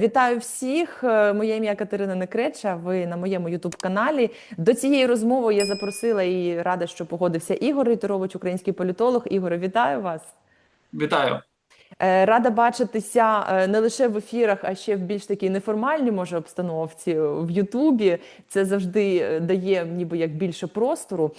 Вітаю всіх! Е, Моє ім'я Катерина Некреча. Ви на моєму ютуб-каналі. До цієї розмови я запросила і рада, що погодився Ігор Рейтерович, український політолог. Ігоре, вітаю вас. Вітаю. Е, Рада бачитися е, не лише в ефірах, а ще в більш такій неформальній може обстановці в Ютубі. Це завжди е, дає ніби як більше простору.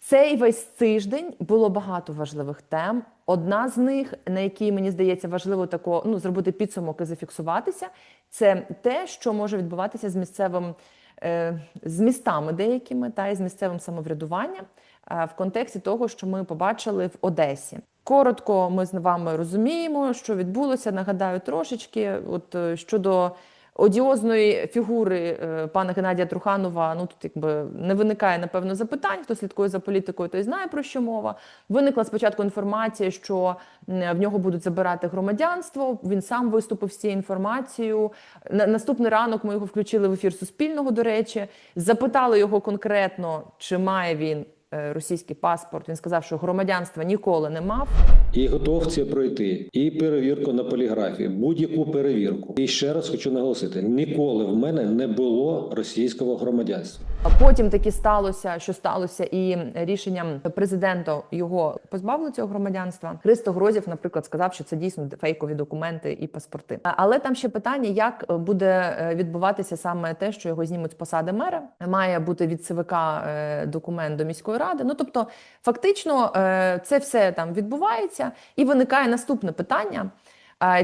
Цей весь тиждень було багато важливих тем. Одна з них, на якій мені здається важливо тако, ну, зробити підсумок і зафіксуватися, це те, що може відбуватися з місцевим е, з містами деякими та і з місцевим самоврядуванням е, в контексті того, що ми побачили в Одесі. Коротко, ми з вами розуміємо, що відбулося. Нагадаю трошечки. От е, щодо одіозної фігури е, пана Геннадія Труханова, ну тут якби не виникає напевно запитань. Хто слідкує за політикою, той знає про що мова. Виникла спочатку інформація, що в нього будуть забирати громадянство. Він сам виступив з цією інформацією. На наступний ранок ми його включили в ефір Суспільного. До речі, запитали його конкретно, чи має він російський паспорт. Він сказав, що громадянства ніколи не мав. І готов це пройти, і перевірку на поліграфі, будь-яку перевірку. І ще раз хочу наголосити: ніколи в мене не було російського громадянства. А Потім таки сталося, що сталося, і рішенням президента його позбавили цього громадянства. Христо Грозів, наприклад, сказав, що це дійсно фейкові документи і паспорти. Але там ще питання, як буде е, відбуватися саме те, що його знімуть з посади мера. Має бути від ЦВК е, документ до міської ради. Ну тобто, фактично, е, це все там відбувається, і виникає наступне питання.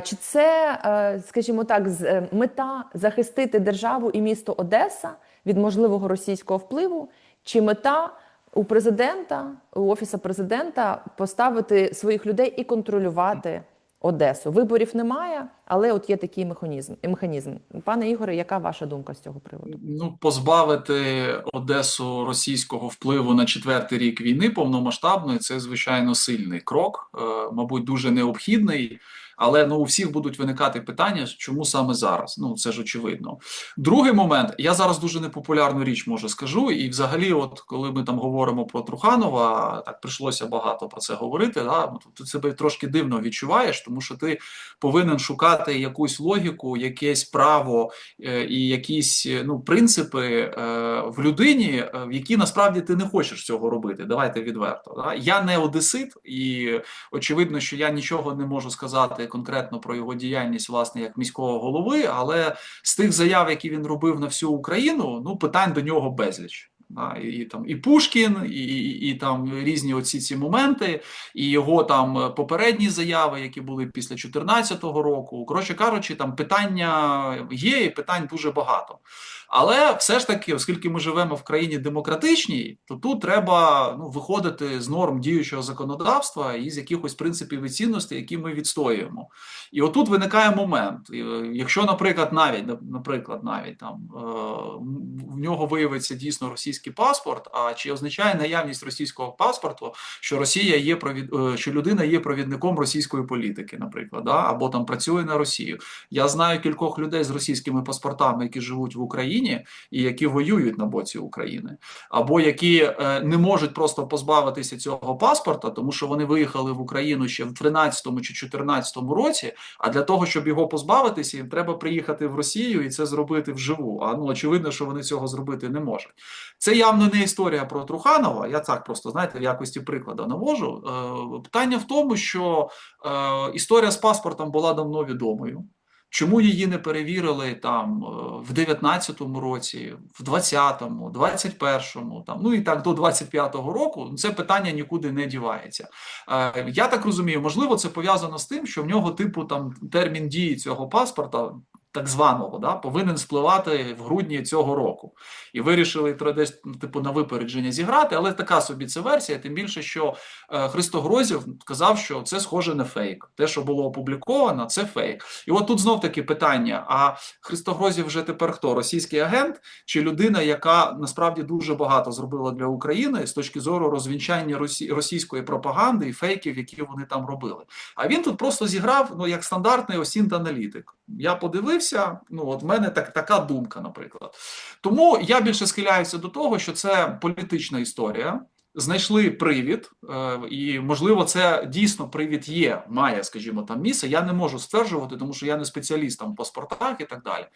Чи це, е, скажімо так, е, мета захистити державу і місто Одеса від можливого російського впливу? Чи мета у президента, у офіса президента поставити своїх людей і контролювати Одесу? Виборів немає, але от є такий механізм. механізм. Пане Ігоре, яка ваша думка з цього приводу? Ну, позбавити Одесу російського впливу на четвертий рік війни повномасштабної це звичайно сильний крок, е, мабуть, дуже необхідний. Але ну у всіх будуть виникати питання, чому саме зараз? Ну це ж очевидно. Другий момент, я зараз дуже непопулярну річ може скажу, і взагалі, от коли ми там говоримо про Труханова, так прийшлося багато про це говорити. Да? ну, Ти себе трошки дивно відчуваєш, тому що ти повинен шукати якусь логіку, якесь право е, і якісь е, ну принципи е, в людині, е, в які насправді ти не хочеш цього робити. Давайте відверто. Да? Я не одесит, і очевидно, що я нічого не можу сказати конкретно про його діяльність, власне, як міського голови, але з тих заяв, які він робив на всю Україну, ну питань до нього безліч. Да, і, і там і Пушкін, і, і, і там різні оці ці моменти, і його там попередні заяви, які були після 2014 року. Коротше кажучи, там питання є, і питань дуже багато. Але все ж таки, оскільки ми живемо в країні демократичній, то тут треба ну, виходити з норм діючого законодавства і з якихось принципів і цінностей, які ми відстоюємо. І отут виникає момент. Е, Якщо, наприклад, навіть наприклад, навіть там е, в нього виявиться дійсно російський паспорт, а чи означає наявність російського паспорту, що Росія є провід, е, що людина є провідником російської політики, наприклад, да? або там працює на Росію. Я знаю кількох людей з російськими паспортами, які живуть в Україні і які воюють на боці України, або які е, не можуть просто позбавитися цього паспорта, тому що вони виїхали в Україну ще в 13-му чи 14-му році. А для того, щоб його позбавитися, їм треба приїхати в Росію і це зробити вживу. А ну очевидно, що вони цього зробити не можуть. Це явно не історія про Труханова. Я так просто знаєте, в якості прикладу навожу. Е, питання в тому, що е, історія з паспортом була давно відомою. Чому її не перевірили там е, в 19-му році, в 20-му, 21-му, там ну і так до 25-го року? Це питання нікуди не дівається. Е, Я так розумію, можливо, це пов'язано з тим, що в нього типу там термін дії цього паспорта. Так званого да повинен спливати в грудні цього року, і вирішили десь ну, типу на випередження зіграти. Але така собі це версія. Тим більше, що е, Христо Грозів казав, що це схоже на фейк. Те, що було опубліковано, це фейк. І от тут знов таки питання: а Христо Грозів вже тепер хто? Російський агент чи людина, яка насправді дуже багато зробила для України з точки зору розвінчання росі... російської пропаганди і фейків, які вони там робили. А він тут просто зіграв ну як стандартний осінт аналітик. Я подивився. Ну от в мене так така думка, наприклад. Тому я більше схиляюся до того, що це політична історія. знайшли привід, е, і можливо, це дійсно привід є, має, скажімо, там місце. Я не можу стверджувати, тому що я не спеціаліст там в паспортах і так далі.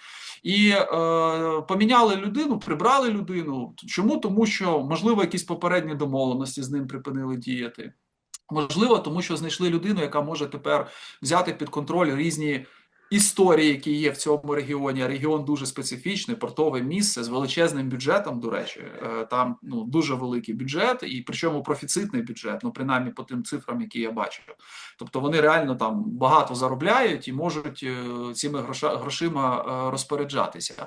І е, поміняли людину, прибрали людину. Чому? Тому що можливо якісь попередні домовленості з ним припинили діяти. Можливо, тому що знайшли людину, яка може тепер взяти під контроль різні історії, які є в цьому регіоні. Регіон дуже специфічний, портове місце з величезним бюджетом. До речі, Е, там ну дуже великий бюджет, і причому профіцитний бюджет, ну принаймні по тим цифрам, які я бачив. Тобто вони реально там багато заробляють і можуть е, цими гроша, грошима е, розпоряджатися.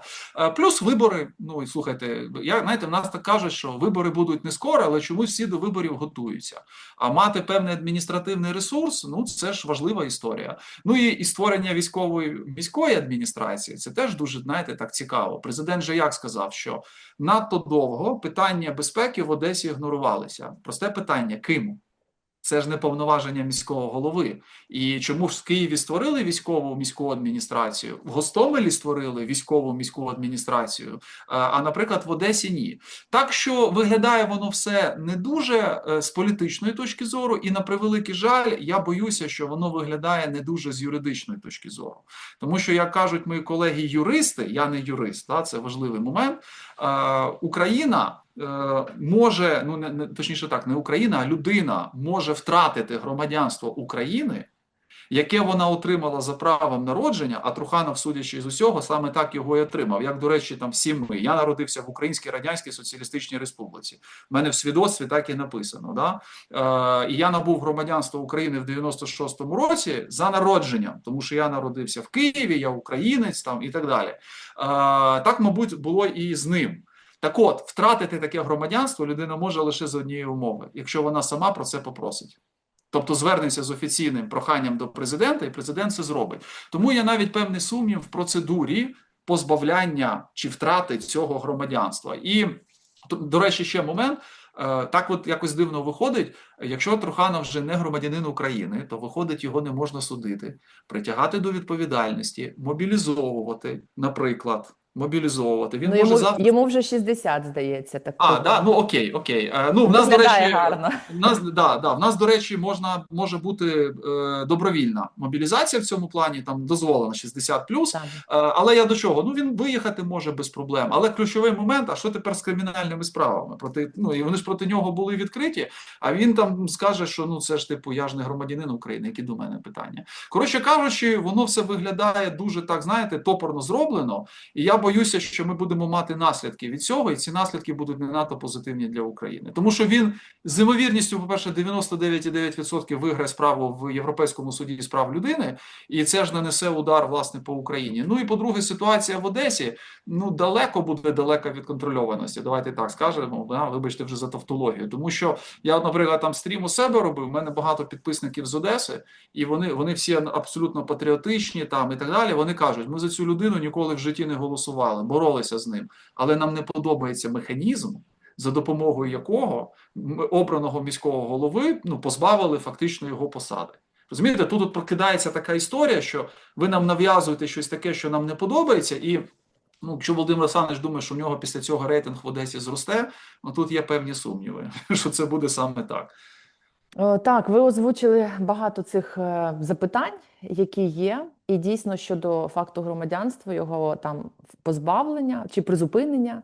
Плюс вибори. Ну і слухайте, я знаєте, в нас так кажуть, що вибори будуть не скоро, але чомусь всі до виборів готуються. А мати певний адміністративний ресурс, ну це ж важлива історія. Ну і, і створення військової міської адміністрації це теж дуже знаєте так цікаво. Президент же як сказав, що надто довго питання безпеки в Одесі ігнорувалися. Просте питання: ким? Це ж не повноваження міського голови. І чому ж в Києві створили військову міську адміністрацію? В Гостомелі створили військову міську адміністрацію, а, а наприклад, в Одесі ні. Так що виглядає воно все не дуже е, з політичної точки зору, і на превеликий жаль, я боюся, що воно виглядає не дуже з юридичної точки зору. Тому що, як кажуть мої колеги-юристи, я не юрист, та, це важливий момент. Е, Україна е, може, ну не, не точніше так, не Україна, а людина може втратити громадянство України, яке вона отримала за правом народження, а Труханов, судячи з усього, саме так його і отримав. Як, до речі, там всі ми. Я народився в Українській Радянській Соціалістичній Республіці. У мене в свідоцтві так і написано. Да? Е, і я набув громадянство України в 96-му році за народженням, тому що я народився в Києві, я українець там і так далі. Е, так, мабуть, було і з ним. Так от, втратити таке громадянство людина може лише з однієї умови, якщо вона сама про це попросить. Тобто звернеться з офіційним проханням до президента, і президент це зробить. Тому є навіть певний сумнів в процедурі позбавляння чи втрати цього громадянства. І до речі, ще момент. Е, Так, от якось дивно виходить, якщо Труханов вже не громадянин України, то виходить, його не можна судити, притягати до відповідальності, мобілізовувати, наприклад, мобілізовувати. Він ну, може йому, завтра. йому вже 60, здається. Так А, да, ну окей, окей. Е, Ну, в нас, до речі, гарно. в нас, да, да, в нас, до речі, можна, може бути е, добровільна мобілізація в цьому плані, там дозволено 60 плюс. Е, Але я до чого? Ну він виїхати може без проблем. Але ключовий момент: а що тепер з кримінальними справами? Проти ну і вони ж проти нього були відкриті. А він там скаже, що ну це ж типу я ж не громадянин України. Які до мене питання? Коротше кажучи, воно все виглядає дуже так, знаєте, топорно зроблено. І я боюся, що ми будемо мати наслідки від цього, і ці наслідки будуть не надто позитивні для України, тому що він з ймовірністю, по перше, 99,9% виграє справу в Європейському суді з прав людини, і це ж нанесе удар власне по Україні. Ну і по-друге, ситуація в Одесі ну далеко буде далека від контрольованості. Давайте так скажемо. Вибачте вже за тавтологію. Тому що я, наприклад, там стрім у себе робив. У мене багато підписників з Одеси, і вони, вони всі абсолютно патріотичні там і так далі. Вони кажуть, ми за цю людину ніколи в житті не голосували, боролися з ним, але нам не подобається механізм. За допомогою якого обраного міського голови ну позбавили фактично його посади. Розумієте, тут от прокидається така історія, що ви нам нав'язуєте щось таке, що нам не подобається, і ну, якщо Володимир Олександрович думає, що в нього після цього рейтинг в Одесі зросте, ну тут є певні сумніви, що це буде саме так. Так, ви озвучили багато цих е, запитань, які є, і дійсно щодо факту громадянства, його там позбавлення чи призупинення.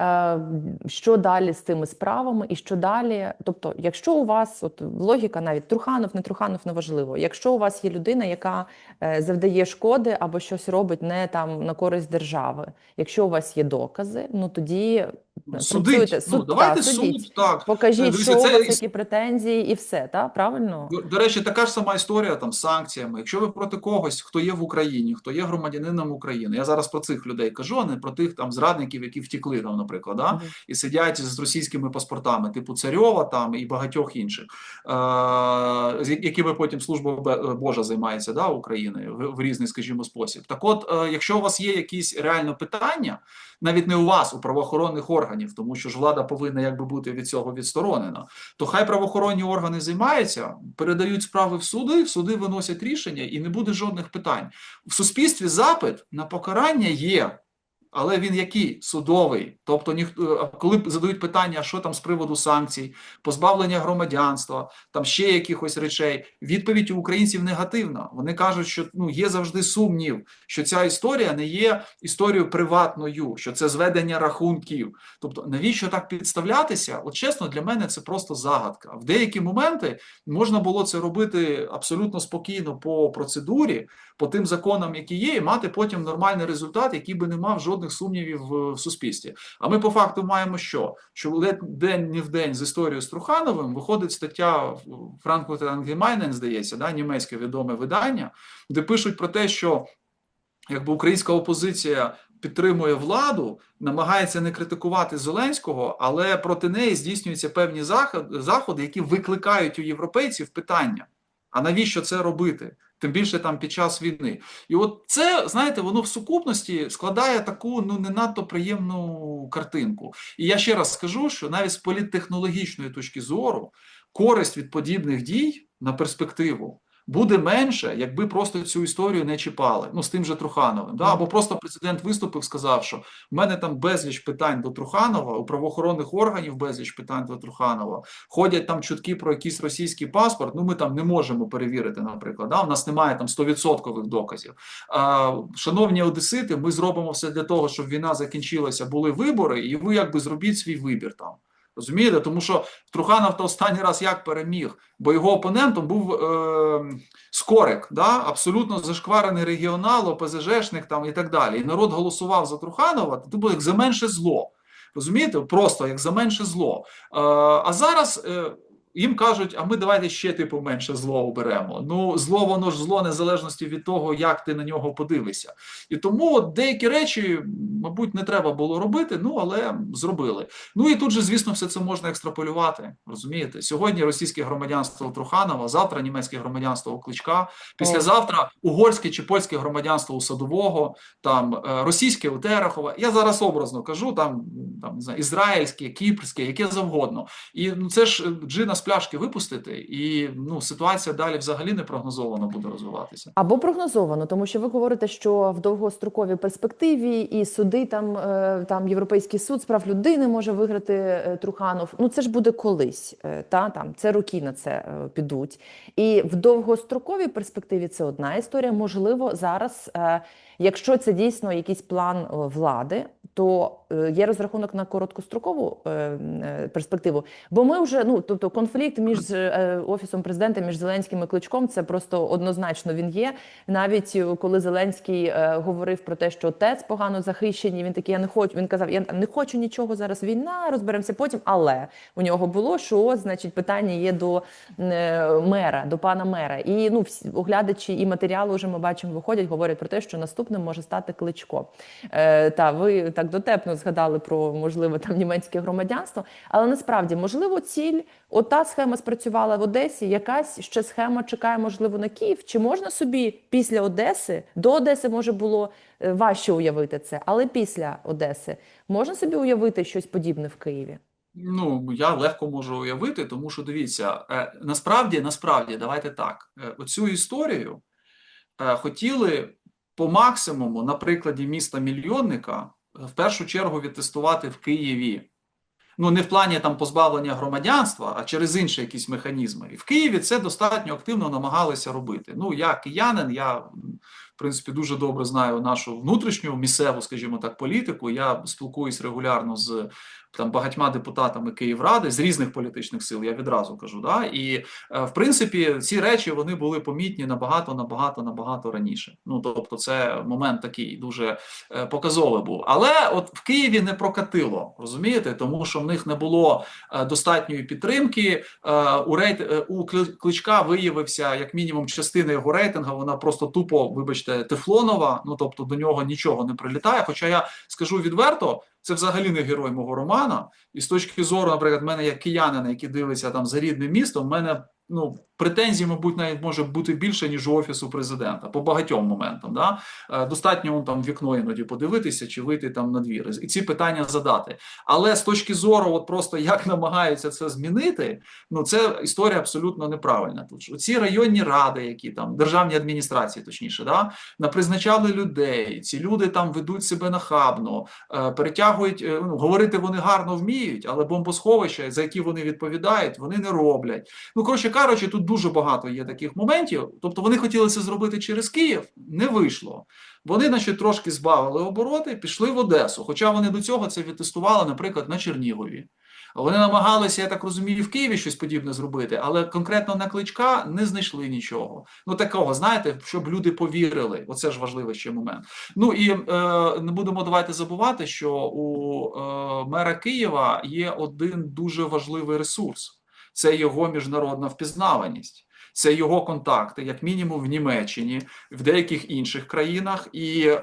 Е, Що далі з цими справами, і що далі? Тобто, якщо у вас от логіка, навіть Труханов, не Труханов, неважливо. Якщо у вас є людина, яка е, завдає шкоди або щось робить не там на користь держави, якщо у вас є докази, ну тоді Судить. Ну, Суд, давайте судіть. суд, так. Покажіть, Дивіться, що у вас які претензії, і все, так? Правильно? До, до речі, така ж сама історія там з санкціями. Якщо ви проти когось, хто є в Україні, хто є громадянином України, я зараз про цих людей кажу, а не про тих там зрадників, які втекли там, наприклад, да? Мгм. і сидять з російськими паспортами, типу Царьова там і багатьох інших, е- якими потім служба Божа займається да, України в, в різний, скажімо, спосіб. Так, от, е- якщо у вас є якісь реально питання, навіть не у вас, у правоохоронних органів, тому що ж влада повинна якби бути від цього відсторонена, то хай правоохоронні органи займаються, передають справи в суди, суди виносять рішення, і не буде жодних питань. В суспільстві запит на покарання є. Але він який судовий. Тобто, ніхто коли задають питання, що там з приводу санкцій, позбавлення громадянства, там ще якихось речей, відповідь у українців негативна. Вони кажуть, що ну є завжди сумнів, що ця історія не є історією приватною, що це зведення рахунків. Тобто, навіщо так підставлятися? От чесно, для мене це просто загадка. В деякі моменти можна було це робити абсолютно спокійно по процедурі, по тим законам, які є, і мати потім нормальний результат, який би не мав жодних сумнівів в, суспільстві. А ми по факту маємо що? Що день не в день з історією з Трухановим виходить стаття в Frankfurt здається, да, німецьке відоме видання, де пишуть про те, що якби українська опозиція підтримує владу, намагається не критикувати Зеленського, але проти неї здійснюються певні заходи, які викликають у європейців питання. А навіщо це робити? Тим більше там під час війни. І от це, знаєте, воно в сукупності складає таку ну не надто приємну картинку. І я ще раз скажу, що навіть з політтехнологічної точки зору користь від подібних дій на перспективу буде менше, якби просто цю історію не чіпали. Ну з тим же Трухановим. Да? Або просто президент виступив, сказав, що в мене там безліч питань до Труханова, у правоохоронних органів безліч питань до Труханова. Ходять там чутки про якийсь російський паспорт. Ну ми там не можемо перевірити, наприклад. Да? У нас немає там 100% доказів. А, шановні одесити, ми зробимо все для того, щоб війна закінчилася, були вибори, і ви якби зробіть свій вибір там. Розумієте, тому що Труханов то останній раз як переміг, бо його опонентом був е, Скорик, да? абсолютно зашкварений регіонал, ОПЗЖшник там і так далі. І народ голосував за Труханова, це було як за менше зло. Розумієте? Просто як за менше зло. Е, а зараз. Е, їм кажуть, а ми давайте ще типу менше зло оберемо. Ну, зло, воно ж зло незалежності від того, як ти на нього подивишся. І тому от деякі речі, мабуть, не треба було робити, ну але зробили. Ну і тут же, звісно, все це можна екстраполювати. Розумієте? Сьогодні російське громадянство Труханова, завтра німецьке громадянство у Кличка, післязавтра угорське чи польське громадянство у Садового, там е, російське у Терехова. Я зараз образно кажу, там, там не знаю, ізраїльське, кіпрське, яке завгодно. І ну це ж е, джина з пляшки випустити, і ну ситуація далі взагалі не прогнозовано буде розвиватися. Або прогнозовано, тому що ви говорите, що в довгостроковій перспективі і суди там, е, там Європейський суд з прав людини може виграти е, Труханов. Ну це ж буде колись. Та там це роки на це підуть. І в довгостроковій перспективі це одна історія. Можливо, зараз, якщо це дійсно якийсь план влади, то е, є розрахунок на короткострокову е, е, перспективу. Бо ми вже ну тобто конфлікт між офісом президента, між Зеленським і Кличком, це просто однозначно він є. Навіть коли Зеленський говорив про те, що ТЕЦ погано захищені, він такий, я не хочу. Він казав, я не хочу нічого зараз. Війна, розберемося потім. Але у нього було що, значить, питання є до мера, до пана мера. І ну всі оглядачі і матеріали вже ми бачимо, виходять, говорять про те, що наступним може стати Кличко. Та ви так дотепно згадали про можливе там німецьке громадянство, але насправді можливо ціль, ота схема спрацювала в Одесі. Якась ще схема чекає, можливо, на Київ. Чи можна собі після Одеси до Одеси може було е, важче уявити це, але після Одеси можна собі уявити щось подібне в Києві? Ну, я легко можу уявити, тому що дивіться, е, насправді, насправді, давайте так, е, оцю історію хотіли по максимуму на прикладі міста мільйонника в першу чергу відтестувати в Києві. Ну, не в плані там позбавлення громадянства, а через інші якісь механізми. І в Києві це достатньо активно намагалися робити. Ну, я киянин, я в принципі дуже добре знаю нашу внутрішню місцеву, скажімо так, політику. Я спілкуюсь регулярно з там багатьма депутатами Київради з різних політичних сил. Я відразу кажу. Да? І е, в принципі ці речі вони були помітні набагато, набагато, набагато раніше. Ну тобто, це момент такий дуже е, показовий був. Але от в Києві не прокатило, розумієте, тому що в них не було е, достатньої підтримки. У рейт у кличка виявився як мінімум частина його рейтингу. Вона просто тупо, вибачте, тефлонова. Ну тобто до нього нічого не прилітає. Хоча я скажу відверто. Це взагалі не герой мого романа. І з точки зору, наприклад, мене як киянина, який дивиться там за рідним містом, в мене ну претензій, мабуть, навіть може бути більше ніж у офісу президента по багатьом моментам. Да? Е, Достатньо там вікно іноді подивитися чи вийти там на двір і ці питання задати. Але з точки зору, от просто як намагаються це змінити, ну це історія абсолютно неправильна. Тут ці районні ради, які там державні адміністрації, точніше, да напризначали людей. Ці люди там ведуть себе нахабно, е, перетягують. е, Ну говорити вони гарно вміють, але бомбосховища, за які вони відповідають, вони не роблять. Ну коротше кажучи, тут дуже багато є таких моментів. Тобто вони хотіли це зробити через Київ, не вийшло. Вони, значить, трошки збавили обороти, пішли в Одесу. Хоча вони до цього це відтестували, наприклад, на Чернігові. Вони намагалися, я так розумію, в Києві щось подібне зробити, але конкретно на кличка не знайшли нічого. Ну такого, знаєте, щоб люди повірили. Оце ж важливий ще момент. Ну і е, не будемо давайте забувати, що у е, мера Києва є один дуже важливий ресурс: це його міжнародна впізнаваність. Це його контакти, як мінімум в Німеччині, в деяких інших країнах, і е,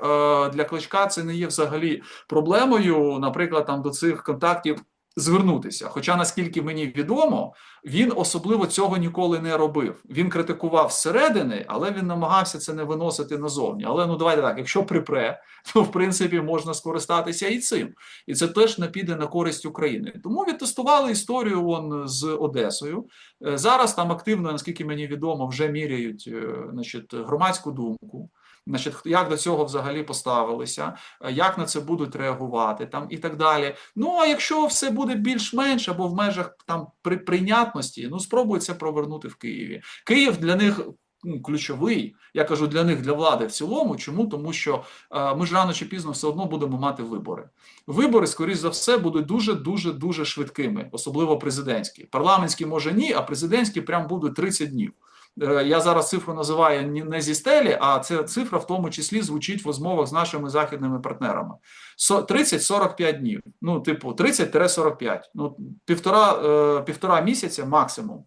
для кличка це не є взагалі проблемою, наприклад, там до цих контактів звернутися. Хоча, наскільки мені відомо, він особливо цього ніколи не робив. Він критикував зсередини, але він намагався це не виносити назовні. Але ну давайте так, якщо припре, то в принципі можна скористатися і цим. І це теж не піде на користь України. Тому відтестували історію вон з Одесою. Е, Зараз там активно, наскільки мені відомо, вже міряють е, значить, громадську думку. Значить, як до цього взагалі поставилися, е, як на це будуть реагувати, там і так далі. Ну а якщо все буде більш-менш або в межах там при прийнятності, ну спробують це провернути в Києві. Київ для них ну, ключовий. Я кажу для них, для влади в цілому. Чому? Тому що е, ми ж рано чи пізно все одно будемо мати вибори. Вибори, скоріш за все, будуть дуже дуже дуже швидкими, особливо президентські. Парламентські може ні, а президентські прям будуть 30 днів. Е, Я зараз цифру називаю не зі стелі, а ця цифра в тому числі звучить в розмовах з нашими західними партнерами. Со- 30-45 днів. Ну, типу, 30-45. Ну, півтора, е, півтора місяця максимум.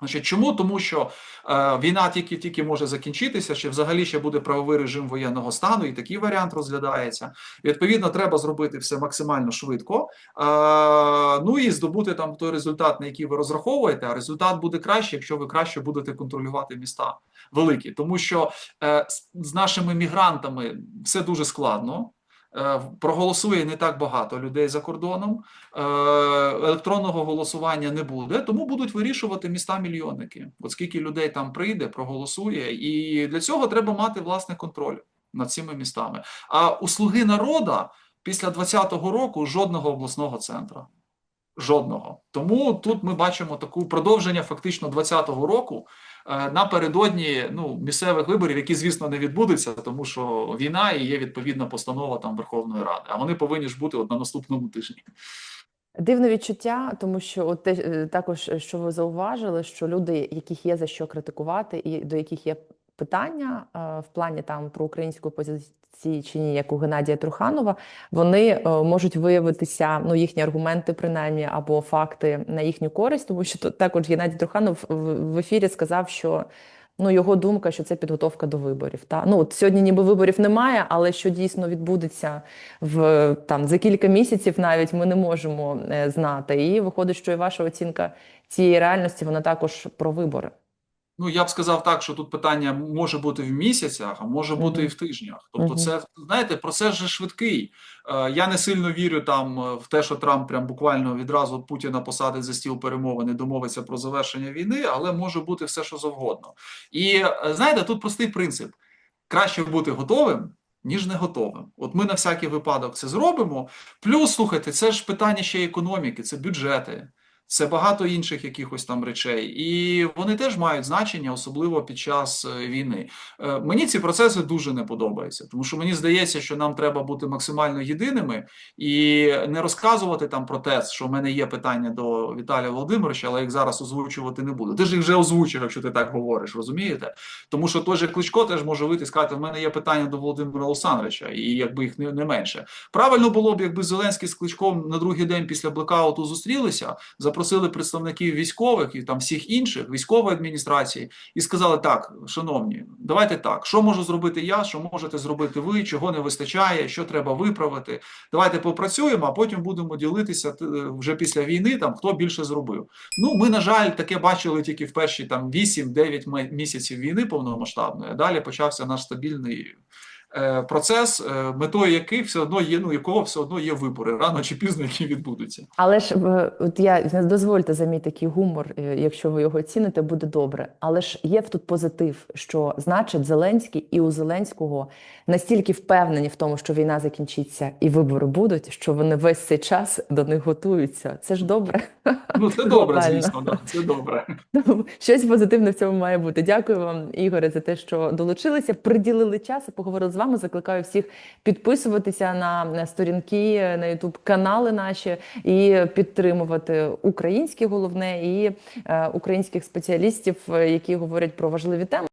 Значить, чому? Тому що е, війна тільки тільки може закінчитися, ще взагалі ще буде правовий режим воєнного стану, і такий варіант розглядається. Відповідно, треба зробити все максимально швидко. Е, ну і здобути там той результат, на який ви розраховуєте. А результат буде краще, якщо ви краще будете контролювати міста великі, тому що е, з нашими мігрантами все дуже складно. Е, Проголосує не так багато людей за кордоном. Е, Електронного голосування не буде, тому будуть вирішувати міста мільйонники. От скільки людей там прийде, проголосує, і для цього треба мати власний контроль над цими містами. А у слуги народа після 2020 року жодного обласного центру. Жодного. Тому тут ми бачимо таку продовження фактично 2020 року напередодні ну, місцевих виборів, які, звісно, не відбудуться, тому що війна і є відповідна постанова там Верховної Ради. А вони повинні ж бути от на наступному тижні. Дивне відчуття, тому що от те, е, також, е, що ви зауважили, що люди, яких є за що критикувати, і до яких є питання е, в плані там про українську позиції чи ні, як у Геннадія Труханова, вони е, можуть виявитися, ну їхні аргументи, принаймні, або факти на їхню користь, тому що також Геннадій Труханов в, в ефірі сказав, що. Ну, його думка, що це підготовка до виборів. Та ну от сьогодні, ніби виборів немає, але що дійсно відбудеться в там за кілька місяців, навіть ми не можемо е, знати. І виходить, що і ваша оцінка цієї реальності вона також про вибори. Ну, я б сказав так, що тут питання може бути в місяцях, а може бути і в тижнях. Тобто, це знаєте, процес же швидкий. Е, Я не сильно вірю там е, в те, що Трамп прям буквально відразу Путіна посадить за стіл перемовин і домовиться про завершення війни, але може бути все, що завгодно. І е, знаєте, тут простий принцип: краще бути готовим. Ніж не готовим. От ми на всякий випадок це зробимо. Плюс, слухайте, це ж питання ще економіки, це бюджети, це багато інших якихось там речей, і вони теж мають значення, особливо під час е, війни. Е, Мені ці процеси дуже не подобаються, тому що мені здається, що нам треба бути максимально єдиними і не розказувати там про те, що в мене є питання до Віталія Володимировича, але їх зараз озвучувати не буду. Ти ж їх вже озвучив, якщо ти так говориш, розумієте? Тому що той же Кличко теж може вийти і сказати: в мене є питання до Володимира Олександровича, і якби їх не, не менше. Правильно було б, якби Зеленський з Кличком на другий день після блекауту зустрілися, запросили представників військових і там всіх інших військової адміністрації і сказали: так, шановні, давайте так, що можу зробити я, що можете зробити ви, чого не вистачає, що треба виправити. Давайте попрацюємо, а потім будемо ділитися вже після війни. Там хто більше зробив. Ну ми на жаль таке бачили тільки в перші там 8-9 ме- місяців війни повномасштабної. а Далі почався наш стабільний. Е, Процес, е, метою яких все одно є, ну якого все одно є вибори, рано чи пізно, які відбудуться. Але ж е, от я дозвольте за мій такий гумор, якщо ви його ціните, буде добре. Але ж є тут позитив, що значить Зеленський і у Зеленського настільки впевнені в тому, що війна закінчиться і вибори будуть, що вони весь цей час до них готуються. Це ж добре. Ну це добре, звісно, да, це добре. Щось позитивне в цьому має бути. Дякую вам, Ігоре, за те, що долучилися, приділили час і поговорили з вами. Закликаю всіх підписуватися на сторінки, на Ютуб канали наші і підтримувати українське головне і е, українських спеціалістів, е, які говорять про важливі теми.